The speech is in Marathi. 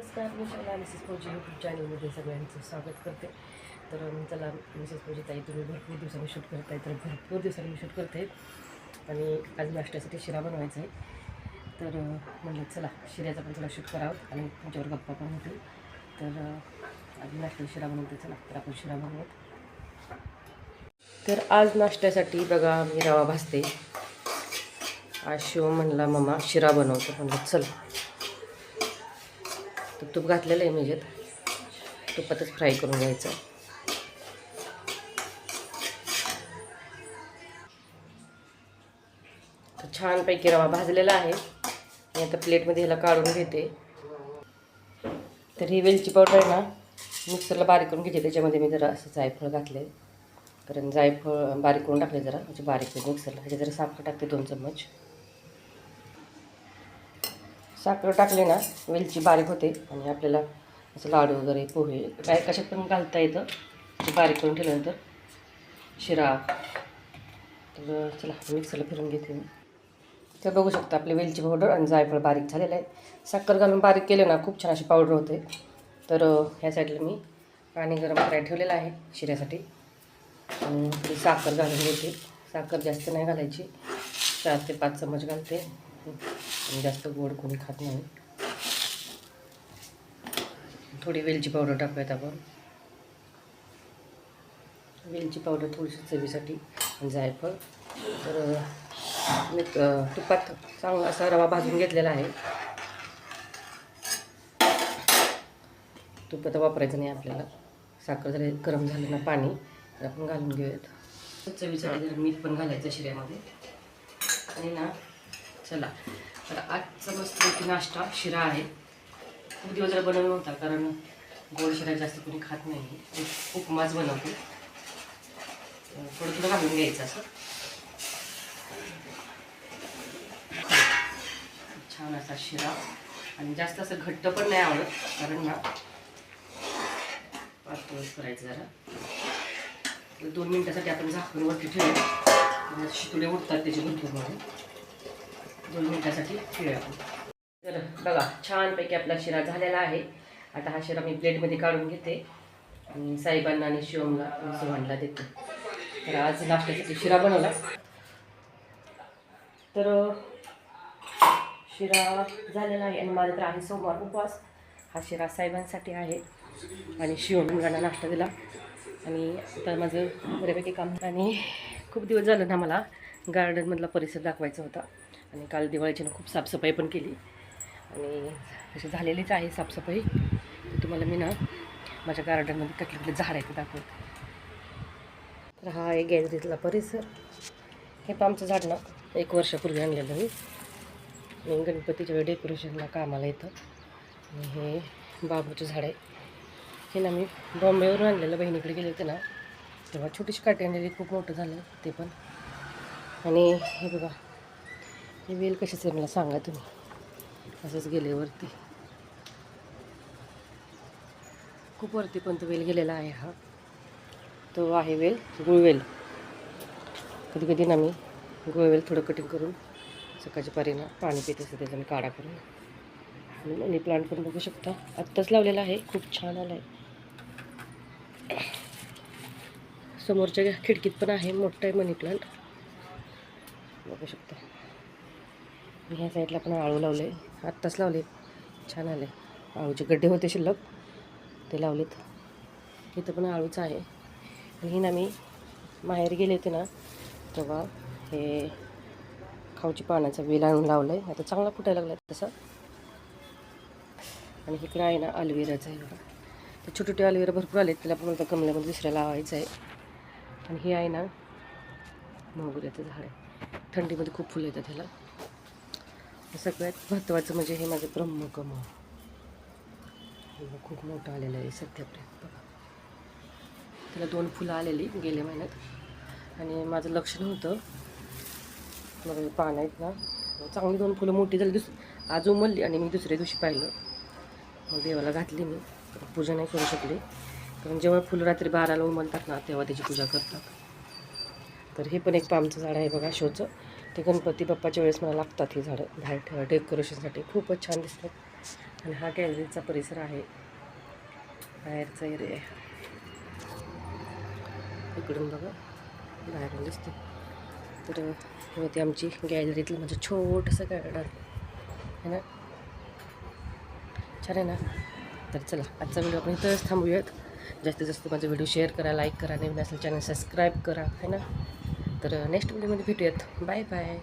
नमस्कार मी शाला मिसेस फौजी यूट्यूब चॅनलमध्ये सगळ्यांचं स्वागत करते. तर चला मिसेस फौजी ताई तुम्ही भरपूर दिवसांनी शूट करताय. तर भरपूर दिवसांनी मी शूट करते. आणि आज नाश्त्यासाठी शिरा बनवायचा आहे. तर म्हणलं चला शिऱ्याचा पण थोडा शूट करावं. आणि तुमच्यावर गप्पा पण होतील. तर आज नाश्ता शिरा बनवते. चला तर आपण शिरा बनवूयात. तर आज नाश्त्यासाठी बघा मी रवा भाजते. आज शिव म्हणला मम्मा शिरा बनवतो. म्हणलं चल. तूप घातलेलं आहे म्हणजे तुपातच फ्राय करून घ्यायचं. तर छानपैकी रवा भाजलेला आहे. मी आता प्लेटमध्ये ह्याला काढून घेते. तर ही वेलची पावडर आहे ना मिक्सरला बारीक करून घेते त्याच्यामध्ये मी जरा असं जायफळ घातले कारण जायफळ बारीक करून टाकले जरा. म्हणजे बारीक मिक्सरला. ह्याच्यात जरा साखर टाकते दोन चम्मच. साखर टाकली ना वेलची बारीक होते आणि आपल्याला असं लाडू वगैरे पोहे काय कशात पण घालता येतं. ते बारीक करून ठेवल्यानंतर शिरा. तर चला मिक्सरला फिरून घेते मी. तर बघू शकता आपली वेलची पावडर आणि जायफळ बारीक झालेलं आहे. साखर घालून बारीक केलं ना खूप छान अशी पावडर होते. तर ह्या साईडला मी पाणी गरम करायला ठेवलेलं आहे शिऱ्यासाठी. आणि ती साखर घालून घेते. साखर जास्त नाही घालायची. चार ते पाच चमच घालते. आणि जास्त गोड कोणी खात नाही. थोडी वेलची पावडर टाकूयात आपण. वेलची पावडर थोडीशी चवीसाठी जायफळ. तर मी तुपात चांगला असा रवा भाजून घेतलेला आहे. तुपात वापरायचं नाही आपल्याला. साखर जरी गरम झालं ना पाणी तर आपण घालून घेऊयात. चवीसाठी जर मीठ पण घालायचं शिऱ्यामध्ये. आणि ना चला. तर आजचा मस्तपैकी नाश्ता शिरा आहे. खूप दिवस जरा बनवला नव्हता कारण गोड शिरा जास्त कोणी खात नाही. एक उपमाच बनवते. थोडं थोडं घालून घ्यायचं असं. छान असा शिरा. आणि जास्त असं घट्ट पण नाही आवडत कारण ना पातळच करायचं जरा. तर दोन मिनटासाठी आपण झाकून वरती ठेवू शितुडे उठतात त्याचे भरपूरमध्ये दोन मिनटासाठी शिरा तर बघा छानपैकी आपला शिरा झालेला आहे. आता हा शिरा मी प्लेटमध्ये काढून घेते. आणि साहेबांना आणि शिवमला सुहानला देते. तर आज नाश्त्यासाठी शिरा बनवला. तर शिरा झालेला आहे आणि माझा तर आहे सोमवार उपवास. हा शिरा साहेबांसाठी आहे. आणि शिवमुलांना नाश्ता दिला. आणि तर माझं बऱ्यापैकी काम आणि खूप दिवस झालं ना मला गार्डनमधला परिसर दाखवायचा होता. आणि काल दिवाळीची ना खूप साफसफाई पण केली. आणि अशी झालेलीच आहे साफसफाई. तुम्हाला मी ना माझ्या गार्डनमध्ये कुठले कुठले झाड आहेत ते दाखवते. तर हा आहे गॅलरीतला परिसर. हे पामचं झाड ना एक वर्षापूर्वी आणलेलं मी आणि गणपतीच्या वेळी डेकोरेशनला कामाला येतं. आणि हे बाबूचं झाड आहे. हे ना मी बॉम्बेवरून आणलेलं बहिणीकडे गेले होते ना. तेव्हा छोटीशी काठी आणलेली खूप मोठं झालं ते पण. आणि हे बघा हे वेल कशाचं आहे मला सांगा तुम्ही? असंच गेले वरती खूप वरती पण तो वेल गेलेला आहे हा. तो आहे वेल गुळवेल कधी कधी ना मी गुळवेल थोडं कटिंग करून सकाळच्या पारीनं पाणी पिते असं त्याच्याने काढा करून. आणि मनी प्लांट पण बघू शकता. आत्ताच लावलेला आहे खूप छान आला आहे समोरच्या खिडकीत पण आहे मोठं आहे मनी प्लांट बघू शकता. ह्या साईडला पण आळू लावले. आत्ताच लावले छान आले. आळूचे गड्डे होते शिल्लक. ते लावलेत. इथं पण आळूच आहे. आणि ही ना मी माहेर गेले होते ना तेव्हा हे खाऊची पानाचा वेल आणून लावलं आहे आता चांगला फुटायला लागला तसा. आणि इकडं आहे ना अल्वेराचं आहे बघा. ते छोटे छोटे अल्वेरा भरपूर आले त्याला पण आता गमल्यामध्ये दुसऱ्या लावायचं आहे. आणि हे आहे ना मोगऱ्याचं झाड आहे. थंडीमध्ये खूप फुलं येतात ह्याला. सगळ्यात महत्त्वाचं म्हणजे हे माझं ब्रह्मकमळ खूप मोठं आलेलं आहे सध्यापर्यंत बघा. त्याला दोन फुलं आलेली गेल्या महिन्यात. आणि माझं लक्ष नव्हतं. मग पान पानं आहेत ना. चांगली दोन फुलं मोठी झाली. दुस आज उमलली आणि मी दुसऱ्या दिवशी पाहिलं. मग देवाला घातली मी. पूजा नाही करू शकली. कारण जेव्हा फुलं रात्री बाराला उमलतात ना तेव्हा त्याची पूजा करतात. तर हे पण एक पामचं झाड आहे बघा शोचं. ते गणपती बाप्पाच्या वेळेस मला लागतात ही झाडं. बाहेर ठेवा डेकोरेशनसाठी खूपच छान दिसतात. आणि हा गॅलरीचा परिसर आहे. बाहेरचा एरिया आहे इकडून बघा. बाहेरून दिसते तर होती आमची गॅलरीतलं म्हणजे छोटंसं गार्डन. आहे ना? छान आहे ना? तर चला आजचा व्हिडिओ आपण इथंच थांबूयात. जास्तीत जास्त माझा व्हिडिओ शेअर करा लाईक करा नवीन असेल चॅनल सबस्क्राईब करा. है ना? तर नेक्स्ट व्हिडिओमध्ये भेटूयात. Bye bye